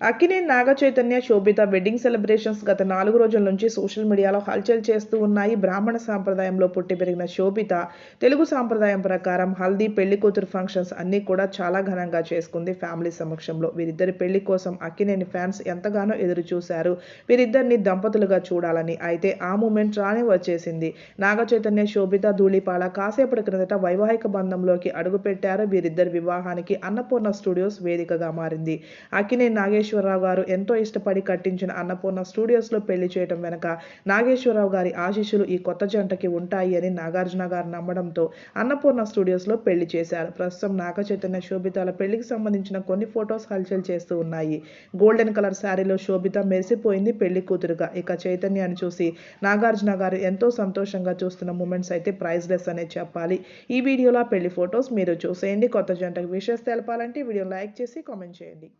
Akkineni Naga Chaitanya Sobhita wedding celebrations గత నాలుగు రోజుల నుంచి సోషల్ మీడియాలో హల్చల్ చేస్తూ ఉన్నాయి. బ్రాహ్మణ సాంప్రదాయంలో పుట్టి పెరిగిన శోభిత తెలుగు సాంప్రదాయం ప్రకారం హల్దీ పెళ్ళి కూతురు ఫంక్షన్స్ అన్నీ కూడా చాలా ఘనంగా చేసుకుంది. ఫ్యామిలీ సమక్షంలో వీరిద్దరి పెళ్ళి కోసం అక్కినేని ఫ్యాన్స్ ఎంతగానో ఎదురు చూశారు వీరిద్దరిని దంపతులుగా చూడాలని అయితే ఆ మూమెంట్ రానే వచ్చేసింది. నాగ చైతన్య శోభిత ధూళిపాల కాసేపటి క్రిందట వైవాహిక బంధంలోకి అడుగుపెట్టారు. వీరిద్దరి వివాహానికి అన్నపూర్ణ స్టూడియోస్ వేదికగా మారింది. అక్కినే అక్కినేని నాగేశ్వరరావు గారు ఎంతో ఇష్టపడి కట్టించిన అన్నపూర్ణ స్టూడియోస్లో పెళ్ళి చేయడం వెనక నాగేశ్వరరావు గారి ఆశీస్సులు ఈ కొత్త జంటకి ఉంటాయి అని నాగార్జున గారు నమ్మడంతో అన్నపూర్ణ స్టూడియోస్లో పెళ్ళి చేశారు. ప్రస్తుతం నాగ చైతన్య శోభితాల పెళ్ళికి సంబంధించిన కొన్ని ఫొటోస్ హల్చల్ చేస్తూ ఉన్నాయి. గోల్డెన్ కలర్ శారీలో శోభిత మెరిసిపోయింది పెళ్ళి కూతురుగా. ఇక చైతన్యాన్ని చూసి నాగార్జున గారు ఎంతో సంతోషంగా చూస్తున్న మూమెంట్స్ అయితే ప్రైజ్లెస్ అనే చెప్పాలి. ఈ వీడియోలో పెళ్ళి ఫొటోస్ మీరు చూసేయండి. కొత్త జంటకు విశేష తెలపాలంటే వీడియో లైక్ చేసి కామెంట్ చేయండి.